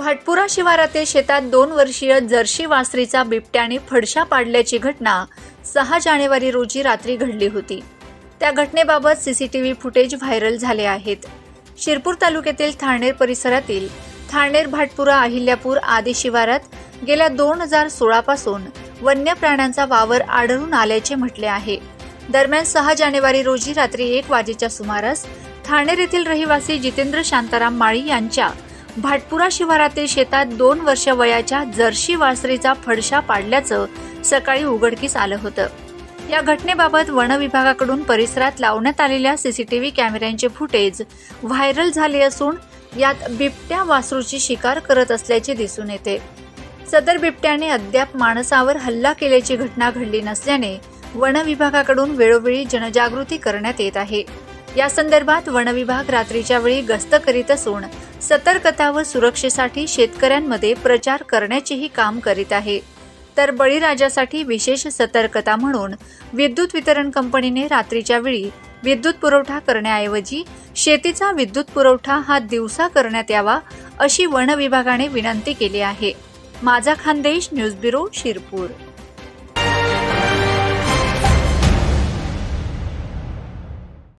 भाटपुरा शिवारातील शेतात दोन वर्षीय जर्शी वासरीचा बिबट्याने फडशा पाडल्याची घटना सहा जानेवारी रोजी रात्री घडली होती. त्या घटनेबाबत सीसीटीव्ही फुटेज व्हायरल झाले आहेत. शिरपूर तालुक्यातील थाळनेर परिसरातील थाळनेर भाटपुरा अहिल्यापूर आदी शिवारात गेल्या दोन हजार सोळापासून वन्य प्राण्यांचा वावर आढळून आल्याचे म्हटले आहे. दरम्यान सहा जानेवारी रोजी रात्री एक वाजेच्या सुमारास ठाणेर येथील रहिवासी जितेंद्र शांताराम माळी यांच्या भाटपुरा शिवारातील शेतात दोन वर्ष वयाच्या जर्शी वासरीचा फडशा पाडल्याचं सकाळी उघडकीस आलं होतं. या घटनेबाबत वन विभागाकडून परिसरात लावण्यात आलेल्या सीसीटीव्ही कॅमेऱ्यांचे फुटेज व्हायरल झाले असून यात बिबट्या वासरूची शिकार करत असल्याचे दिसून येते. सदर बिबट्याने अद्याप माणसावर हल्ला केल्याची घटना घडली नसल्याने वन विभागाकडून वेळोवेळी जनजागृती करण्यात येत आहे. या संदर्भात वनविभाग रात्रीच्या वेळी गस्त करीत असून सतर्कता व सुरक्षेसाठी शेतकऱ्यांमध्ये प्रचार करण्याचेही काम करीत आहे. तर बळीराजासाठी विशेष सतर्कता म्हणून विद्युत वितरण कंपनीने रात्रीच्या वेळी विद्युत पुरवठा करण्याऐवजी शेतीचा विद्युत पुरवठा हा दिवसा करण्यात यावा अशी वन विभागाने विनंती केली आहे. माझा खानदेश न्यूज ब्युरो शिरपूर.